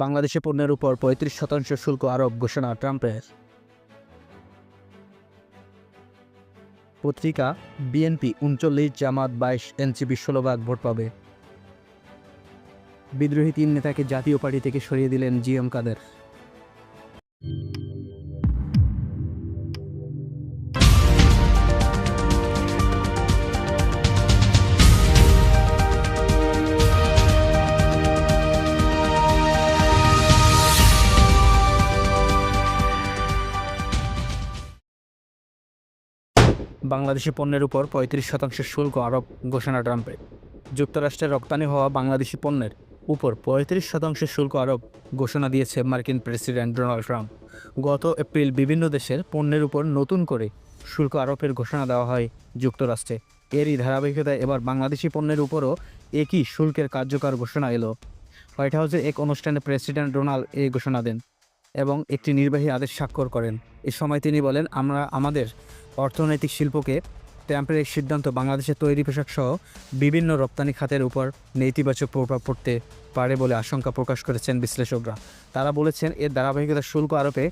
বাংলাদেশে পণ্যের উপর পঁয়ত্রিশ শতাংশ শুল্ক আরোপ ঘোষণা ট্রাম্পের। পত্রিকা, বিএনপি উনচল্লিশ, জামাত বাইশ, এনসিপি ষোলো ভাগ ভোট পাবে। বিদ্রোহী তিন নেতাকে জাতীয় পার্টি থেকে সরিয়ে দিলেন জিএম কাদের। বাংলাদেশি পণ্যের উপর পঁয়ত্রিশ শতাংশ শুল্ক আরোপ ঘোষণা ট্রাম্পের। যুক্তরাষ্ট্রে রপ্তানি হওয়া বাংলাদেশি পণ্যের উপর পঁয়ত্রিশ শতাংশ শুল্ক আরোপ ঘোষণা দিয়েছে মার্কিন প্রেসিডেন্ট ডোনাল্ড ট্রাম্প। গত এপ্রিল বিভিন্ন দেশের পণ্যের উপর নতুন করে শুল্ক আরোপের ঘোষণা দেওয়া হয় যুক্তরাষ্ট্রে। এরই ধারাবাহিকতায় এবার বাংলাদেশি পণ্যের উপরও একই শুল্কের কার্যকর ঘোষণা এলো। হোয়াইট হাউসে এক অনুষ্ঠানে প্রেসিডেন্ট ডোনাল্ড এই ঘোষণা দেন। এবং একটি নির্বাহী আদেশ স্বাক্ষর করেন। এ সময় তিনি বলেন, আমরা আমাদের অর্থনৈতিক শিল্পকে ট্রাম্পের এই সিদ্ধান্ত বাংলাদেশের তৈরি পোশাক সহ বিভিন্ন রপ্তানি খাতের উপর নেতিবাচক প্রভাব পড়তে পারে বলে আশঙ্কা প্রকাশ করেছেন বিশ্লেষকরা। তারা বলেছেন, এর ধারাবাহিকতা শুল্ক আরোপে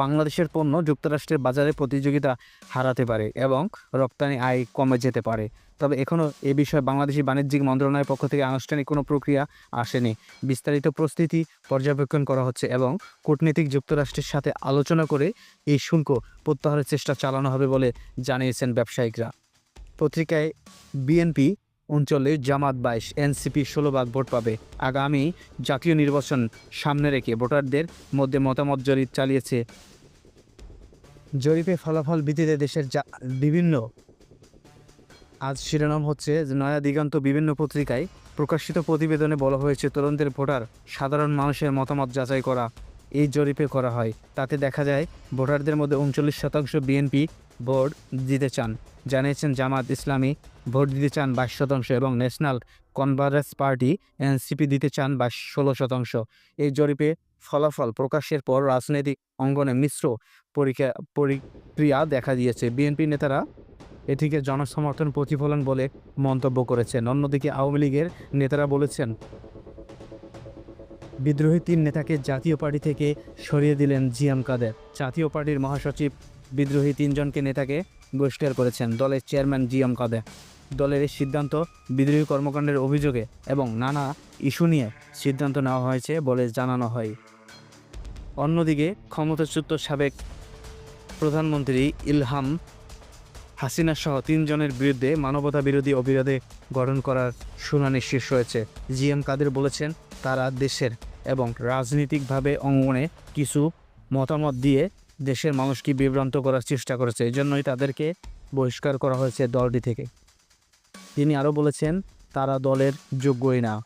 বাংলাদেশের পণ্য যুক্তরাষ্ট্রের বাজারে প্রতিযোগিতা হারাতে পারে এবং রপ্তানি আয় কমে যেতে পারে। তবে এখনও এ বিষয়ে বাংলাদেশি বাণিজ্যিক মন্ত্রণালয়ের পক্ষ থেকে আনুষ্ঠানিক কোনো প্রক্রিয়া আসেনি। বিস্তারিত প্রস্তুতি পর্যবেক্ষণ করা হচ্ছে এবং কূটনীতিক যুক্তরাষ্ট্রের সাথে আলোচনা করে এই শুল্ক প্রত্যাহারের চেষ্টা চালানো হবে বলে জানিয়েছেন ব্যবসায়িকরা। পত্রিকায় বিএনপি উনচল্লিশ, জামাত বাইশ, এনসিপি ষোলো ভাগ ভোট পাবে। আগামী জাতীয় নির্বাচন সামনে রেখে ভোটারদের মধ্যে মতামত জরিপ চালিয়েছে। জরিপে ফলাফল ভিত্তিতে দেশের বিভিন্ন আজ শিরোনাম হচ্ছে নয়া দিগন্ত বিভিন্ন পত্রিকায় প্রকাশিত প্রতিবেদনে বলা হয়েছে তরুণদের ভোটার সাধারণ মানুষের মতামত যাচাই করা। এই জরিপে করা হয়। তাতে দেখা যায়, ভোটারদের মধ্যে উনচল্লিশ শতাংশ বিএনপি ভোট দিতে চান। জানিয়েছেন জামাত ইসলামী, ভোট দিতে চান বাইশ শতাংশ এবং ন্যাশনাল কনভারেন্স পার্টি এনসিপি দিতে চান বাইশ ষোলো শতাংশ। এই জরিপে ফলাফল প্রকাশের পর রাজনৈতিক অঙ্গনে মিশ্র পরীক্ষা, প্রক্রিয়া দেখা দিয়েছে। বিএনপি নেতারা এটিকে জনসমর্থন প্রতিফলন বলে মন্তব্য করেছেন। অন্যদিকে আওয়ামী লীগের নেতারা বলেছেন বিদ্রোহী তিন নেতাকে জাতীয় পার্টি থেকে সরিয়ে দিলেন জিএম কাদের। জাতীয় পার্টির মহাসচিব বিদ্রোহী তিনজনকে নেতাকে বহিষ্কার করেছেন দলের চেয়ারম্যান জিএম কাদের। দলের এই সিদ্ধান্ত বিদ্রোহী কর্মকাণ্ডের অভিযোগে এবং নানা ইস্যু নিয়ে সিদ্ধান্ত নেওয়া হয়েছে বলে জানানো হয়। অন্যদিকে ক্ষমতাচ্যুত সাবেক প্রধানমন্ত্রী ইলহাম হাসিনা সহ তিনজনের বিরুদ্ধে মানবতা বিরোধী অভিযোগে গঠন করার শুনানি শেষ হয়েছে। জি এম কাদের বলেছেন, তারা দেশের এবং রাজনৈতিকভাবে অঙ্গনে কিছু মতামত দিয়ে দেশের মানুষকে বিভ্রান্ত করার চেষ্টা করেছে। এই জন্যই তাদেরকে বহিষ্কার করা হয়েছে দলটি থেকে। তিনি আরও বলেছেন, তারা দলের যোগ্যই না।